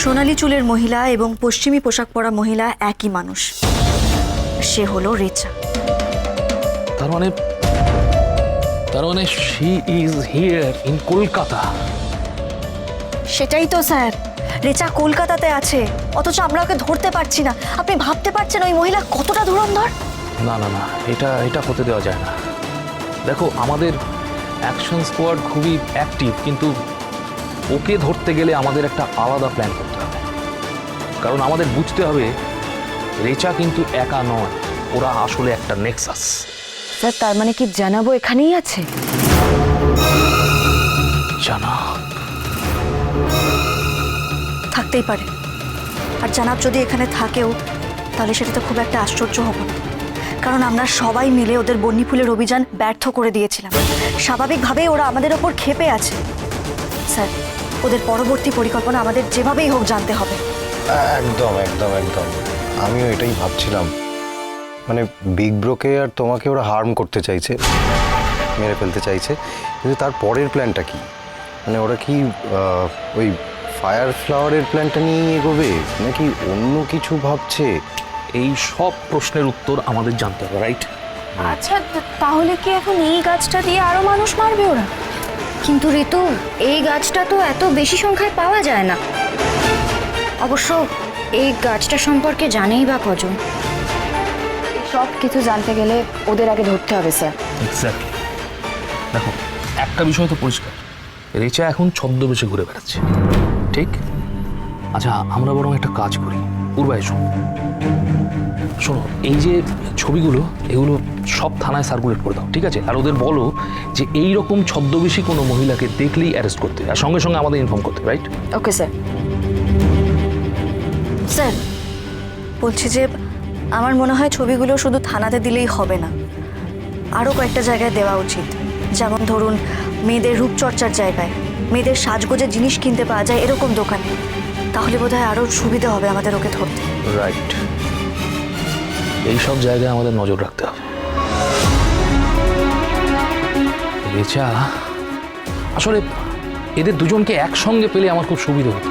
সোনালী চুলের মহিলা এবং পশ্চিমী পোশাক পরা মহিলা একই মানুষ। সে হলো রেচা। তার মানে তার মানে she is here in Kolkata সেটাই তো স্যার। রেচা কলকাতাতে আছে। অথচ আমরা ওকে ধরতে পারছি না। আপনি ভাবতে পারছেন ওই মহিলা কতটা ধুরন্ধর? না না না এটা এটা হতে দেওয়া যায় না। দেখো আমাদের অ্যাকশন স্কোয়াড খুবই অ্যাক্টিভ কিন্তু ওকে ধরতে গেলে আমাদের একটা আলাদা প্ল্যান করতে হবে। কারণ আমাদের বুঝতে হবে রেচা কিন্তু একা নয় ওরা আসলে একটা নেক্সাস স্যার তার মানে কি জানাব এখানেই আছে? জানা। থাকতেই পারে। আর জানাব যদি এখানে থাকেও তাহলে সেটা তো খুব একটা আশ্চর্য হব না। কারণ আমরা সবাই মিলে ওদের বন্যি ফুলের অভিযান ব্যর্থ করে দিয়েছিলাম। স্বাভাবিকভাবেই ওরা আমাদের ওপর ক্ষেপে আছে। স্যার ওদের পরবর্তী পরিকল্পনা আমাদের যেভাবেই হোক জানতে হবে। একদম একদম একদম। আমিও এটাই ভাবছিলাম। মানে বিগ ব্রোকে আর তোমাকে ওরা হার্ম করতে চাইছে মেরে ফেলতে চাইছে কিন্তু তার পরের প্ল্যানটা কি? মানে ওরা কি ওই ফায়ার ফ্লাওয়ারের প্ল্যানটা নিয়ে এগোবে? নাকি অন্য কিছু ভাবছে? এই সব প্রশ্নের উত্তর আমাদের জানতে হবে রাইট? আচ্ছা তাহলে কি এখন এই গাছটা দিয়ে আরও মানুষ মারবে ওরা? কিন্তু ঋতু, এই গাছটা তো এত বেশি সংখ্যায় পাওয়া যায় না। অবশ্য এই গাছটা সম্পর্কে জানেই বা কজন। সব কিছু জানতে গেলে ওদের আগে ধরতে হবে, স্যার। দেখো, একটা বিষয় তো পরিষ্কার। রেচা এখন ছদ্মবেশে ঘুরে বেড়াচ্ছে। ঠিক? আচ্ছা আমরা বরং একটা কাজ করি। পূর্বা এসো শোনো, এই যে ছবিগুলো এগুলো সব থানায় সার্কুলেট করে দাও ঠিক আছে? আর ওদের বলো যে এই রকম ছদ্মবেশী কোনো মহিলাকে দেখলেই অ্যারেস্ট করতে আর সঙ্গে সঙ্গে আমাদের ইনফর্ম করতে রাইট ওকে স্যার স্যার বলছি যে আমার মনে হয় ছবিগুলো শুধু থানাতে দিলেই হবে না। আরও কয়েকটা জায়গায় দেওয়া উচিত। যেমন ধরুন মেয়েদের রূপচর্চার জায়গায়। মেয়েদের সাজগোজের জিনিস কিনতে পাওয়া যায় এরকম দোকানে। তাহলে বোধহয় আরও সুবিধা হবে আমাদের ওকে ধরতে। রাইট এই সব জায়গায় আমাদের নজর রাখতে হবে। রেচা আসলে এদের দুজনকে একসঙ্গে পেলে আমার খুব সুবিধা হতো।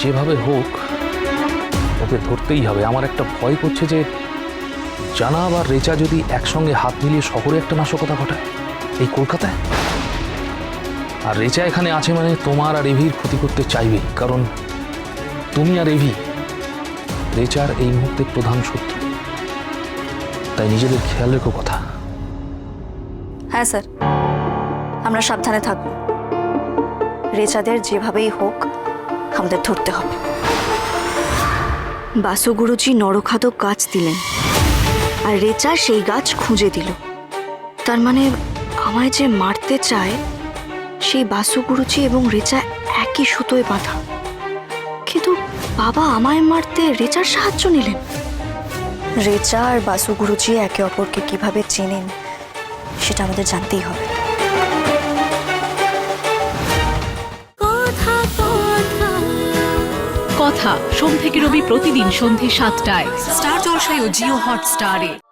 যেভাবে হোক, ওকে ধরতেই হবে। আমার একটা ভয় করছে যে জানা বা রেচা যদি একসঙ্গে হাত মিলিয়ে শহরে একটা নাশকতা ঘটায়, এই কলকাতায়? আর রেচা এখানে আছে মানে তোমার আর এভির ক্ষতি করতে চাইবে, কারণ তুমি আর এভি রেচার এই মুহূর্তে প্রধান শত্রু। তাই নিজেদের খেয়াল রেখো কথা। হ্যাঁ স্যার। আমরা সাবধানে থাকব। রেচাদের যেভাবেই হোক, আমাদের ধরতে হবে। বাসু গুরুজি নরখাদক গাছ দিলেন, আর রেচা সেই গাছ খুঁজে দিল। তার মানে আমায় যে মারতে চায়, সেই বাসু গুরুজি এবং রেচা একই সুতোয় বাঁধা। বাবা আমায় মারতে রেচার সাহায্য নিলেন। রেচা আর বাসু গুরুজি একে অপরকে কীভাবে চেনেন সেটা আমাদের জানতেই হবে। কথা সোম থেকে রবি প্রতিদিন সন্ধে সাতটায়। স্টার জলসায় ও জিও হটস্টারে।